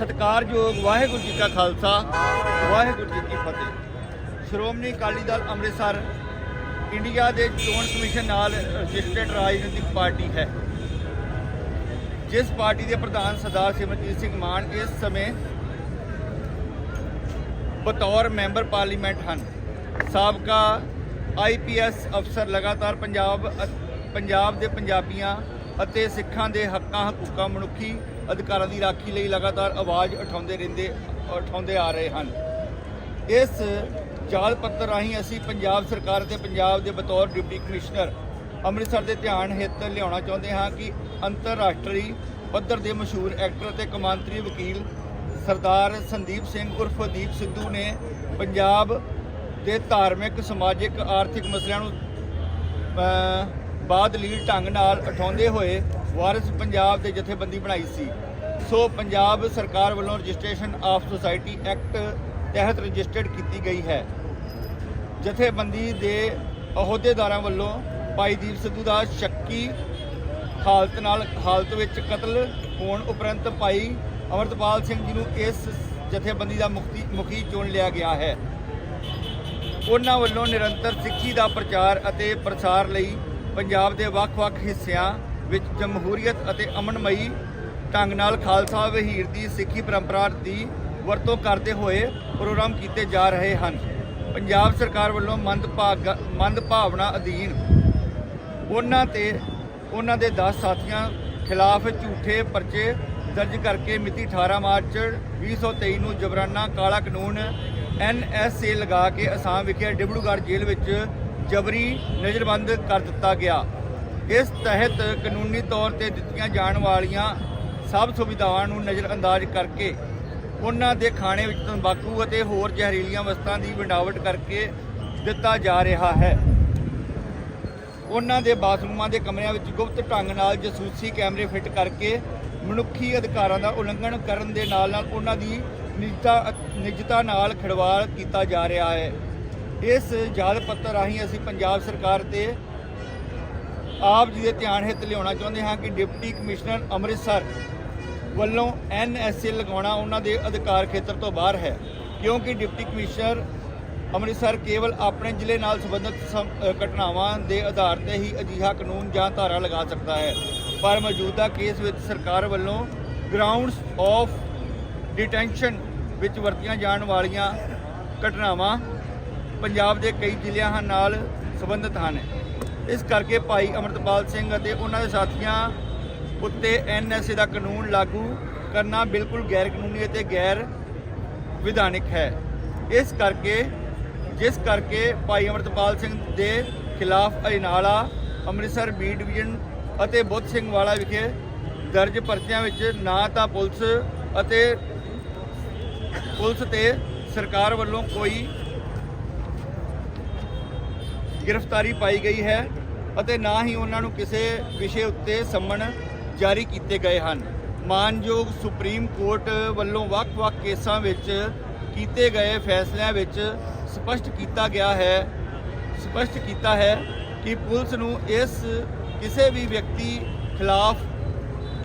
ਸਤਿਕਾਰਯੋਗ ਵਾਹਿਗੁਰੂ ਜੀ ਕਾ ਖਾਲਸਾ, ਵਾਹਿਗੁਰੂ ਜੀ ਕੀ ਫਤਿਹ। ਸ਼੍ਰੋਮਣੀ ਅਕਾਲੀ ਦਲ ਅੰਮ੍ਰਿਤਸਰ ਇੰਡੀਆ ਦੇ ਚੋਣ ਕਮਿਸ਼ਨ ਨਾਲ ਰਜਿਸਟਰਡ ਰਾਜਨੀਤਿਕ ਪਾਰਟੀ ਹੈ। ਜਿਸ ਪਾਰਟੀ ਦੇ ਪ੍ਰਧਾਨ ਸਰਦਾਰ ਸਿਮਰਜੀਤ ਸਿੰਘ ਮਾਨ ਇਸ ਸਮੇਂ ਬਤੌਰ ਮੈਂਬਰ ਪਾਰਲੀਮੈਂਟ ਹਨ। ਸਾਬਕਾ ਆਈਪੀਐਸ ਅਫਸਰ ਲਗਾਤਾਰ ਪੰਜਾਬ ਪੰਜਾਬ ਦੇ ਪੰਜਾਬੀਆਂ ਅਤੇ ਸਿੱਖਾਂ ਦੇ ਹੱਕਾਂ, ਹਕੂਕਾਂ ਮਨੁੱਖੀ ਅਧਿਕਾਰਾਂ ਦੀ ਰਾਖੀ ਲਈ ਲਗਾਤਾਰ ਆਵਾਜ਼ ਉਠਾਉਂਦੇ ਰਹਿੰਦੇ, ਉਠਾਉਂਦੇ ਆ ਰਹੇ ਹਨ। ਇਸ ਜਾਲ ਪੱਤਰ ਰਾਹੀਂ ਅਸੀਂ ਪੰਜਾਬ ਸਰਕਾਰ ਅਤੇ ਪੰਜਾਬ ਦੇ ਬਤੌਰ ਡਿਪਟੀ ਕਮਿਸ਼ਨਰ ਅੰਮ੍ਰਿਤਸਰ ਦੇ ਧਿਆਨ ਹਿੱਤ ਲਿਆਉਣਾ ਚਾਹੁੰਦੇ ਹਾਂ ਕਿ ਅੰਤਰਰਾਸ਼ਟਰੀ ਪੱਧਰ ਦੇ ਮਸ਼ਹੂਰ ਐਕਟਰ ਅਤੇ ਕਮਾਂਤਰੀ ਵਕੀਲ ਸਰਦਾਰ ਸੰਦੀਪ ਸਿੰਘ ਉਰਫ ਦੀਪ ਸਿੱਧੂ ਨੇ ਪੰਜਾਬ ਦੇ ਧਾਰਮਿਕ, ਸਮਾਜਿਕ, ਆਰਥਿਕ ਮਸਲਿਆਂ ਨੂੰ ਬਾਦਲੀਲ ਢੰਗ ਨਾਲ ਉਠਾਉਂਦੇ ਹੋਏ ਵਾਰਿਸ ਪੰਜਾਬ ਦੇ ਜਥੇਬੰਦੀ ਬਣਾਈ ਸੀ। ਸੋ ਪੰਜਾਬ ਸਰਕਾਰ ਵੱਲੋਂ ਰਜਿਸਟ੍ਰੇਸ਼ਨ ਆਫ ਸੁਸਾਇਟੀ ਐਕਟ ਤਹਿਤ ਰਜਿਸਟਰਡ ਕੀਤੀ ਗਈ ਹੈ। ਜਥੇਬੰਦੀ ਦੇ ਅਹੁਦੇਦਾਰਾਂ ਵੱਲੋਂ ਭਾਈ ਦੀਪ ਸਿੱਧੂ ਦਾ ਸ਼ੱਕੀ ਹਾਲਤ ਨਾਲ ਹਾਲਤ ਵਿੱਚ ਕਤਲ ਹੋਣ ਉਪਰੰਤ ਭਾਈ ਅਮਰਤਪਾਲ ਸਿੰਘ ਜੀ ਨੂੰ ਇਸ ਜਥੇਬੰਦੀ ਦਾ ਮੁਖਤੀ ਮੁਖੀ ਚੁਣ ਲਿਆ ਗਿਆ ਹੈ। ਉਹਨਾਂ ਵੱਲੋਂ ਨਿਰੰਤਰ ਸਿੱਖੀ ਦਾ ਪ੍ਰਚਾਰ ਅਤੇ ਪ੍ਰਸਾਰ ਲਈ ਪੰਜਾਬ ਦੇ ਵੱਖ-ਵੱਖ ਹਿੱਸਿਆਂ ਵਿੱਚ ਜਮਹੂਰੀਅਤ ਅਤੇ ਅਮਨਮਈ ਢੰਗ ਨਾਲ ਖਾਲਸਾ ਵਹੀਰ ਦੀ ਸਿੱਖੀ ਪਰੰਪਰਾ ਦੀ ਵਰਤੋਂ ਕਰਦੇ ਹੋਏ ਪ੍ਰੋਗਰਾਮ ਕੀਤੇ ਜਾ ਰਹੇ ਹਨ। ਪੰਜਾਬ ਸਰਕਾਰ ਵੱਲੋਂ ਮੰਦਭਾਗ ਮੰਦਭਾਵਨਾ ਅਧੀਨ ਉਹਨਾਂ ਤੇ, ਉਹਨਾਂ ਦੇ 10 ਸਾਥੀਆਂ ਖਿਲਾਫ ਝੂਠੇ ਪਰਚੇ ਦਰਜ ਕਰਕੇ ਮਿਤੀ 18 ਮਾਰਚ 2023 ਨੂੰ ਜਬਰਾਨਾ ਕਾਲਾ ਕਾਨੂੰਨ ਐਨਐਸਏ ਲਗਾ ਕੇ ਅਸਾਮ ਵਿਖੇ ਡਿਬੜੂਗੜ੍ਹ ਜੇਲ੍ਹ ਵਿੱਚ ਜਬਰੀ ਨਜ਼ਰਬੰਦ ਕਰ ਦਿੱਤਾ ਗਿਆ। ਇਸ ਤਹਿਤ ਕਾਨੂੰਨੀ ਤੌਰ ਤੇ ਦਿੱਤੀਆਂ ਜਾਣ ਵਾਲੀਆਂ ਸਭ ਸੁਵਿਧਾਵਾਂ ਨੂੰ ਨਜ਼ਰਅੰਦਾਜ਼ ਕਰਕੇ ਉਹਨਾਂ ਦੇ ਖਾਣੇ ਵਿੱਚ ਤੰਬਾਕੂ ਅਤੇ ਹੋਰ ਜ਼ਹਿਰੀਲੀਆਂ ਵਸਤਾਂ ਦੀ ਵੰਡਾਵਟ ਕਰਕੇ ਦਿੱਤਾ ਜਾ ਰਿਹਾ ਹੈ। ਉਹਨਾਂ ਦੇ ਬਾਥਰੂਮਾਂ ਦੇ ਕਮਰਿਆਂ ਵਿੱਚ ਗੁਪਤ ਢੰਗ ਨਾਲ ਜਸੂਸੀ ਕੈਮਰੇ ਫਿੱਟ ਕਰਕੇ ਮਨੁੱਖੀ ਅਧਿਕਾਰਾਂ ਦਾ ਉਲੰਘਣ ਕਰਨ ਦੇ ਨਾਲ ਨਾਲ ਉਹਨਾਂ ਦੀ ਨਿੱਜਤਾ ਨਿੱਜਤਾ ਨਾਲ ਖਿਡਵਾੜ ਕੀਤਾ ਜਾ ਰਿਹਾ ਹੈ। ਇਸ ਜਾਲ ਪੱਤਰ ਰਾਹੀਂ ਅਸੀਂ ਪੰਜਾਬ ਸਰਕਾਰ ਤੇ ਆਪ ਜੀ ਦੇ ਧਿਆਨ ਹਿੱਤ ਲਿਆਉਣਾ ਚਾਹੁੰਦੇ ਹਾਂ ਕਿ ਡਿਪਟੀ ਕਮਿਸ਼ਨਰ ਅੰਮ੍ਰਿਤਸਰ ਵੱਲੋਂ ਐਨਐਸਏ ਲਗਾਉਣਾ ਉਹਨਾਂ ਦੇ ਅਧਿਕਾਰ ਖੇਤਰ ਤੋਂ ਬਾਹਰ ਹੈ, ਕਿਉਂਕਿ ਡਿਪਟੀ ਕਮਿਸ਼ਨਰ ਅੰਮ੍ਰਿਤਸਰ ਕੇਵਲ ਆਪਣੇ ਜ਼ਿਲ੍ਹੇ ਨਾਲ ਸੰਬੰਧਿਤ ਸਮ- ਘਟਨਾਵਾਂ ਦੇ ਆਧਾਰ ਤੇ ਹੀ ਅਜਿਹਾ ਕਾਨੂੰਨ ਜਾਂ ਧਾਰਾ ਲਗਾ ਸਕਦਾ ਹੈ, ਪਰ ਮੌਜੂਦਾ ਕੇਸ ਵਿੱਚ ਸਰਕਾਰ ਵੱਲੋਂ ਗਰਾਊਂਡਸ ਆਫ ਡਿਟੈਂਸ਼ਨ ਵਿੱਚ ਵਰਤੀਆਂ ਜਾਣ ਵਾਲੀਆਂ ਘਟਨਾਵਾਂ ਪੰਜਾਬ ਦੇ ਕਈ ਜ਼ਿਲ੍ਹਿਆਂ ਹਨ ਨਾਲ ਸੰਬੰਧਿਤ ਹਨ। ਇਸ ਕਰਕੇ ਭਾਈ ਅਮਰਤਪਾਲ ਸਿੰਘ ਅਤੇ ਉਹਨਾਂ ਦੇ ਸਾਥੀਆਂ ਉੱਤੇ ਐਨਐਸਏ ਦਾ ਕਾਨੂੰਨ ਲਾਗੂ ਕਰਨਾ ਬਿਲਕੁਲ ਗੈਰ ਕਾਨੂੰਨੀ ਅਤੇ ਗੈਰ ਵਿਧਾਨਿਕ ਹੈ। ਇਸ ਕਰਕੇ, ਜਿਸ ਕਰਕੇ ਭਾਈ ਅਮਰਤਪਾਲ ਸਿੰਘ ਦੇ ਖਿਲਾਫ ਅਜਨਾਲਾ, ਅੰਮ੍ਰਿਤਸਰ ਬੀ ਡਿਵੀਜ਼ਨ ਅਤੇ ਬੁੱਧ ਸਿੰਘ ਵਾਲਾ ਵਿਖੇ ਦਰਜ ਪਰਚਿਆਂ ਵਿੱਚ ਨਾ ਤਾਂ ਪੁਲਿਸ ਅਤੇ ਪੁਲਿਸ ਤੇ ਸਰਕਾਰ ਵੱਲੋਂ ਕੋਈ ਗ੍ਰਿਫਤਾਰੀ ਪਾਈ ਗਈ ਹੈ ਅਤੇ ਨਾ ਹੀ ਉਹਨਾਂ ਨੂੰ ਕਿਸੇ ਵਿਸ਼ੇ ਉੱਤੇ ਸੰਮਣ ਜਾਰੀ ਕੀਤੇ ਗਏ ਹਨ। ਮਾਨਯੋਗ ਸੁਪਰੀਮ ਕੋਰਟ ਵੱਲੋਂ ਵੱਖ-ਵੱਖ ਕੇਸਾਂ ਵਿੱਚ ਕੀਤੇ ਗਏ ਫੈਸਲਿਆਂ ਵਿੱਚ ਸਪਸ਼ਟ ਕੀਤਾ ਗਿਆ ਹੈ, ਸਪਸ਼ਟ ਕੀਤਾ ਹੈ ਕਿ ਪੁਲਿਸ ਨੂੰ ਇਸ ਕਿਸੇ ਵੀ ਵਿਅਕਤੀ ਖਿਲਾਫ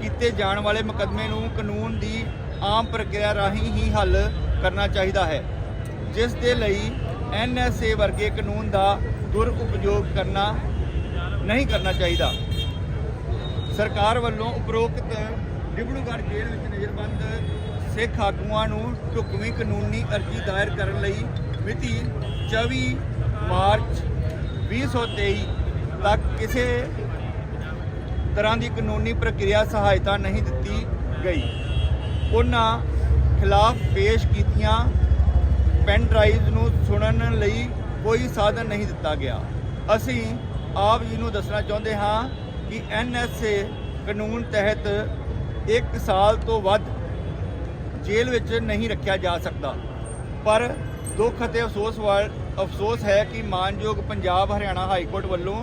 ਕੀਤੇ ਜਾਣ ਵਾਲੇ ਮੁਕੱਦਮੇ ਨੂੰ ਕਾਨੂੰਨ ਦੀ ਆਮ ਪ੍ਰਕਿਰਿਆ ਰਾਹੀਂ ਹੀ ਹੱਲ ਕਰਨਾ ਚਾਹੀਦਾ ਹੈ, ਜਿਸ ਦੇ ਲਈ ਐਨਐਸਏ ਵਰਗੇ ਕਾਨੂੰਨ ਦਾ ਦੁਰ ਉਪਯੋਗ ਕਰਨਾ ਨਹੀਂ ਕਰਨਾ ਚਾਹੀਦਾ। ਸਰਕਾਰ ਵੱਲੋਂ ਉਪਰੋਕਤ ਡਿਬੜੂਗੜ੍ਹ ਜੇਲ੍ਹ ਵਿੱਚ ਨਜ਼ਰਬੰਦ ਸਿੱਖ ਆਗੂਆਂ ਨੂੰ ਢੁਕਵੀਂ ਕਾਨੂੰਨੀ ਅਰਜ਼ੀ ਦਾਇਰ ਕਰਨ ਲਈ ਮਿਤੀ 24 ਮਾਰਚ 2023 ਤੱਕ ਕਿਸੇ ਤਰ੍ਹਾਂ ਦੀ ਕਾਨੂੰਨੀ ਪ੍ਰਕਿਰਿਆ ਸਹਾਇਤਾ ਨਹੀਂ ਦਿੱਤੀ ਗਈ। ਉਹਨਾਂ ਖਿਲਾਫ ਪੇਸ਼ ਕੀਤੀਆਂ ਪੈਨ ਡਰਾਈਵ ਨੂੰ ਸੁਣਨ ਲਈ ਕੋਈ ਸਾਧਨ ਨਹੀਂ ਦਿੱਤਾ ਗਿਆ। ਅਸੀਂ ਆਪ ਜੀ ਨੂੰ ਦੱਸਣਾ ਚਾਹੁੰਦੇ ਹਾਂ ਕਿ ਐਨਐਸਏ ਕਾਨੂੰਨ ਤਹਿਤ 1 ਸਾਲ ਤੋਂ ਵੱਧ ਜੇਲ੍ਹ ਵਿੱਚ ਨਹੀਂ ਰੱਖਿਆ ਜਾ ਸਕਦਾ। ਪਰ ਦੁੱਖ ਅਤੇ ਅਫਸੋਸ ਵਾਲ ਅਫਸੋਸ ਹੈ ਕਿ ਮਾਨਯੋਗ ਪੰਜਾਬ ਹਰਿਆਣਾ ਹਾਈ ਕੋਰਟ ਵੱਲੋਂ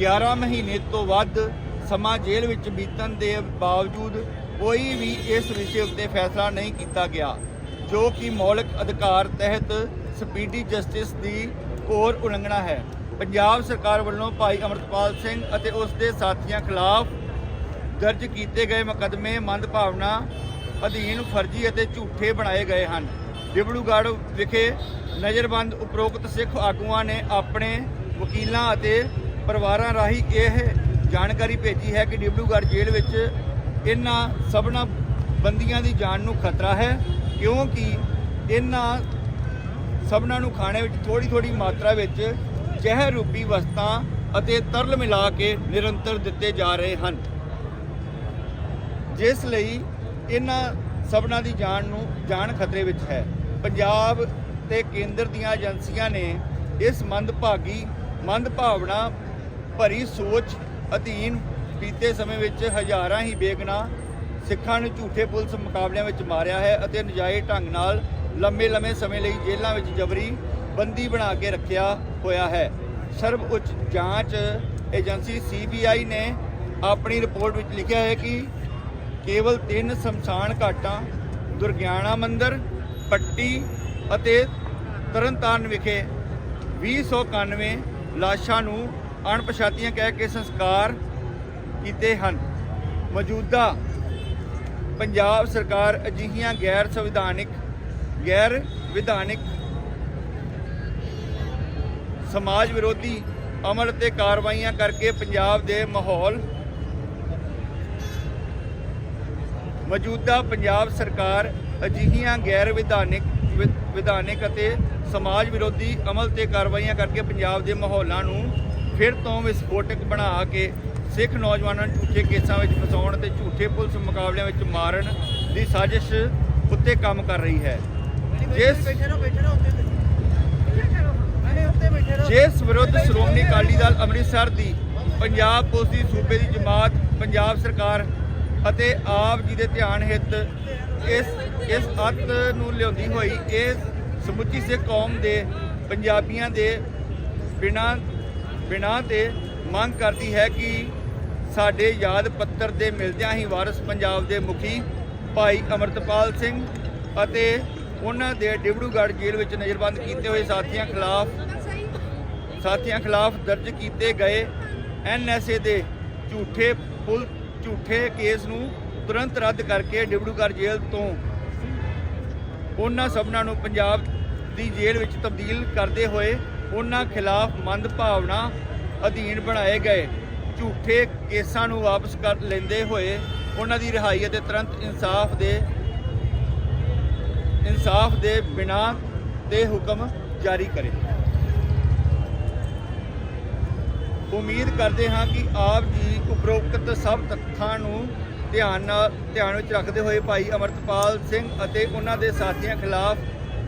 11 ਮਹੀਨੇ ਤੋਂ ਵੱਧ ਸਮਾਂ ਜੇਲ੍ਹ ਵਿੱਚ ਬੀਤਣ ਦੇ ਬਾਵਜੂਦ ਕੋਈ ਵੀ ਇਸ ਵਿਸ਼ੇ ਉੱਤੇ ਫੈਸਲਾ ਨਹੀਂ ਕੀਤਾ ਗਿਆ, ਜੋ ਕਿ ਮੌਲਿਕ ਅਧਿਕਾਰ ਤਹਿਤ ਸਪੀਡੀ ਜਸਟਿਸ ਦੀ ਘੋਰ ਉਲੰਘਣਾ ਹੈ। ਪੰਜਾਬ ਸਰਕਾਰ ਵੱਲੋਂ ਭਾਈ ਅਮਰਤਪਾਲ ਸਿੰਘ ਅਤੇ ਉਸ ਦੇ ਸਾਥੀਆਂ ਖਿਲਾਫ ਦਰਜ ਕੀਤੇ ਗਏ ਮੁਕੱਦਮੇ ਮੰਦਭਾਵਨਾ ਅਧੀਨ ਫਰਜ਼ੀ ਅਤੇ ਝੂਠੇ ਬਣਾਏ ਗਏ ਹਨ। ਡਿਬੜੂਗੜ੍ਹ ਵਿਖੇ ਨਜ਼ਰਬੰਦ ਉਪਰੋਕਤ ਸਿੱਖ ਆਗੂਆਂ ਨੇ ਆਪਣੇ ਵਕੀਲਾਂ ਅਤੇ ਪਰਿਵਾਰਾਂ ਰਾਹੀਂ ਇਹ ਜਾਣਕਾਰੀ ਭੇਜੀ ਹੈ ਕਿ ਡਿਬੜੂਗੜ੍ਹ ਜੇਲ੍ਹ ਵਿੱਚ ਇਹਨਾਂ ਸਭਨਾ ਬੰਦੀਆਂ ਦੀ ਜਾਨ ਨੂੰ ਖਤਰਾ ਹੈ, ਕਿਉਂਕਿ ਇਹਨਾਂ ਸਭਨਾਂ ਨੂੰ ਖਾਣੇ ਵਿੱਚ ਥੋੜੀ ਥੋੜੀ ਮਾਤਰਾ ਵਿੱਚ ਜ਼ਹਿਰ ਰੂਪੀ ਵਸਤਾਂ ਅਤੇ ਤਰਲ ਮਿਲਾ ਕੇ ਨਿਰੰਤਰ ਦਿੱਤੇ ਜਾ ਰਹੇ ਹਨ। ਜਿਸ ਲਈ ਇਹਨਾਂ ਸਭਨਾਂ ਦੀ ਜਾਨ ਨੂੰ ਜਾਨ ਖਤਰੇ ਵਿੱਚ ਹੈ। ਪੰਜਾਬ ਤੇ ਕੇਂਦਰ ਦੀਆਂ ਏਜੰਸੀਆਂ ਨੇ ਇਸ ਮੰਦਭਾਗੀ ਮੰਦਭਾਵਨਾ ਭਰੀ ਸੋਚ ਅਧੀਨ ਬੀਤੇ ਸਮੇਂ ਵਿੱਚ ਹਜ਼ਾਰਾਂ ਹੀ ਬੇਗਨਾ ਸਿੱਖਾਂ ਨੂੰ ਝੂਠੇ ਪੁਲਿਸ ਮੁਕਾਬਲਿਆਂ ਵਿੱਚ ਮਾਰਿਆ ਹੈ ਅਤੇ ਨਜਾਇਜ਼ ਢੰਗ ਨਾਲ ਲੰਮੇ ਲੰਮੇ ਸਮੇਂ ਲਈ ਜੇਲ੍ਹਾਂ ਵਿੱਚ ਜਬਰੀ ਬੰਦੀ ਬਣਾ ਕੇ ਰੱਖਿਆ ਹੋਇਆ ਹੈ। ਸਰਵ ਉੱਚ ਜਾਂਚ ਏਜੰਸੀ ਸੀਬੀਆਈ ਨੇ ਆਪਣੀ ਰਿਪੋਰਟ ਵਿੱਚ ਲਿਖਿਆ ਹੈ ਕਿ ਕੇਵਲ ਤਿੰਨ ਸ਼ਮਸ਼ਾਨ ਘਾਟਾਂ, ਦੁਰਗਿਆਣਾ ਮੰਦਿਰ, ਪੱਟੀ ਅਤੇ ਤਰਨਤਾਰਨ ਵਿਖੇ 2091 ਲਾਸ਼ਾਂ ਨੂੰ ਅਣਪਛਾਤੀਆਂ ਕਹਿ ਕੇ ਸੰਸਕਾਰ ਕੀਤੇ ਹਨ। ਮੌਜੂਦਾ ਪੰਜਾਬ ਸਰਕਾਰ ਅਜਿਹੀਆਂ ਗੈਰ ਸੰਵਿਧਾਨਿਕ ਗੈਰ ਵਿਧਾਨਿਕ ਸਮਾਜ ਵਿਰੋਧੀ ਅਮਲ ਤੇ ਕਾਰਵਾਈਆਂ ਕਰਕੇ ਪੰਜਾਬ ਦੇ ਮਾਹੌਲ ਮੌਜੂਦਾ ਪੰਜਾਬ ਸਰਕਾਰ ਅਜਿਹੀਆਂ ਗੈਰ ਵਿਧਾਨਿਕ ਵਿਧਾਨਿਕ ਅਤੇ ਸਮਾਜ ਵਿਰੋਧੀ ਅਮਲ ਤੇ ਕਾਰਵਾਈਆਂ ਕਰਕੇ ਪੰਜਾਬ ਦੇ ਮਾਹੌਲਾਂ ਨੂੰ ਫਿਰ ਤੋਂ ਵਿਸਫੋਟਕ ਬਣਾ ਕੇ ਸਿੱਖ ਨੌਜਵਾਨਾਂ ਨੂੰ ਝੂਠੇ ਕੇਸਾਂ ਵਿੱਚ ਫਸਾਉਣ ਤੇ ਝੂਠੇ ਪੁਲਿਸ ਮੁਕਾਬਲਿਆਂ ਵਿੱਚ ਮਾਰਨ ਦੀ ਸਾਜ਼ਿਸ਼ ਉੱਤੇ ਕੰਮ ਕਰ ਰਹੀ ਹੈ। ਜਿਸ ਜਿਸ ਵਿਰੁੱਧ ਸ਼੍ਰੋਮਣੀ ਅਕਾਲੀ ਦਲ ਅੰਮ੍ਰਿਤਸਰ ਦੀ ਪੰਜਾਬ ਪੁਲਿਸ ਦੀ ਸੂਬੇ ਦੀ ਜਮਾਤ, ਪੰਜਾਬ ਸਰਕਾਰ ਅਤੇ ਆਪ ਜੀ ਦੇ ਧਿਆਨ ਹਿੱਤ ਇਸ ਇਸ ਅੱਤ ਨੂੰ ਲਿਆਉਂਦੀ ਹੋਈ, ਇਹ ਸਮੁੱਚੀ ਸਿੱਖ ਕੌਮ ਦੇ ਪੰਜਾਬੀਆਂ ਦੇ ਬਿਨਾਂ ਬਿਨਾਂ ਤੇ ਮੰਗ ਕਰਦੀ ਹੈ ਕਿ ਸਾਡੇ ਯਾਦ ਪੱਤਰ ਦੇ ਮਿਲਦਿਆਂ ਹੀ ਵਾਰਸ ਪੰਜਾਬ ਦੇ ਮੁਖੀ ਭਾਈ ਅਮਰਤਪਾਲ ਸਿੰਘ ਅਤੇ ਉਹਨਾਂ ਦੇ ਡਿਬੜੂਗੜ੍ਹ ਜੇਲ੍ਹ ਵਿੱਚ ਨਜ਼ਰਬੰਦ ਕੀਤੇ ਹੋਏ ਸਾਥੀਆਂ ਖਿਲਾਫ ਸਾਥੀਆਂ ਖਿਲਾਫ ਦਰਜ ਕੀਤੇ ਗਏ ਐਨਐਸਏ ਦੇ ਝੂਠੇ ਪੁਲ, ਝੂਠੇ ਕੇਸ ਨੂੰ ਤੁਰੰਤ ਰੱਦ ਕਰਕੇ ਡਿਬੜੂਗੜ੍ਹ ਜੇਲ੍ਹ ਤੋਂ ਉਹਨਾਂ ਸਭਨਾਂ ਨੂੰ ਪੰਜਾਬ ਦੀ ਜੇਲ੍ਹ ਵਿੱਚ ਤਬਦੀਲ ਕਰਦੇ ਹੋਏ ਉਹਨਾਂ ਖਿਲਾਫ ਮੰਦ ਭਾਵਨਾ ਅਧੀਨ ਬਣਾਏ ਗਏ। ਝੂਠੇ ਕੇਸਾਂ ਨੂੰ ਵਾਪਸ ਕਰ ਲੈਂਦੇ ਹੋਏ ਉਹਨਾਂ ਦੀ ਰਿਹਾਈ ਅਤੇ ਤੁਰੰਤ ਇਨਸਾਫ ਦੇ ਇਨਸਾਫ ਦੇ ਬਿਨਾ ਤੇ ਹੁਕਮ ਜਾਰੀ ਕਰੇ। ਉਮੀਦ ਕਰਦੇ ਹਾਂ ਕਿ ਆਪ ਜੀ ਉਪਰੋਕਤ ਸਭ ਤੱਥਾਂ ਨੂੰ ਧਿਆਨ ਨਾਲ, ਧਿਆਨ ਵਿੱਚ ਰੱਖਦੇ ਹੋਏ ਭਾਈ ਅਮਰਤਪਾਲ ਸਿੰਘ ਅਤੇ ਉਹਨਾਂ ਦੇ ਸਾਥੀਆਂ ਖਿਲਾਫ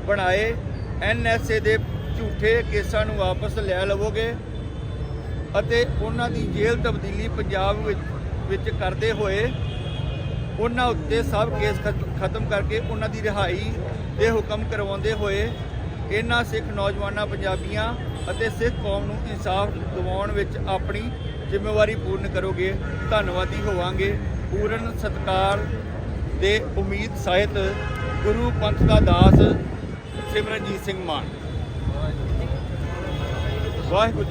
ਬਣਾਏ ਐਨਐਸਏ ਦੇ ਝੂਠੇ ਕੇਸਾਂ ਨੂੰ ਵਾਪਸ ਲੈ ਲਵੋਗੇ ਅਤੇ ਉਹਨਾਂ ਦੀ ਜੇਲ੍ਹ ਤਬਦੀਲੀ ਪੰਜਾਬ ਵਿੱਚ ਕਰਦੇ ਹੋਏ ਉਹਨਾਂ ਉੱਤੇ ਸਭ ਕੇਸ ਖਤ- ਖਤਮ ਕਰਕੇ ਉਹਨਾਂ ਦੀ ਰਿਹਾਈ ਦੇ ਹੁਕਮ ਕਰਵਾਉਂਦੇ ਹੋਏ ਇਹਨਾਂ ਸਿੱਖ ਨੌਜਵਾਨਾਂ, ਪੰਜਾਬੀਆਂ ਅਤੇ ਸਿੱਖ ਕੌਮ ਨੂੰ ਇਨਸਾਫ ਦਿਵਾਉਣ ਵਿੱਚ ਆਪਣੀ ਜ਼ਿੰਮੇਵਾਰੀ ਪੂਰਨ ਕਰੋਗੇ। ਧੰਨਵਾਦੀ ਹੋਵਾਂਗੇ। ਪੂਰਨ ਸਤਕਾਰ ਦੇ ਉਮੀਦ ਸਾਹਿਤ ਗੁਰੂ ਪੰਥ ਦਾ ਦਾਸ ਸਿਮਰਨਜੀਤ ਸਿੰਘ ਮਾਨ। ਵਾਹਿਗੁਰੂ ਜੀ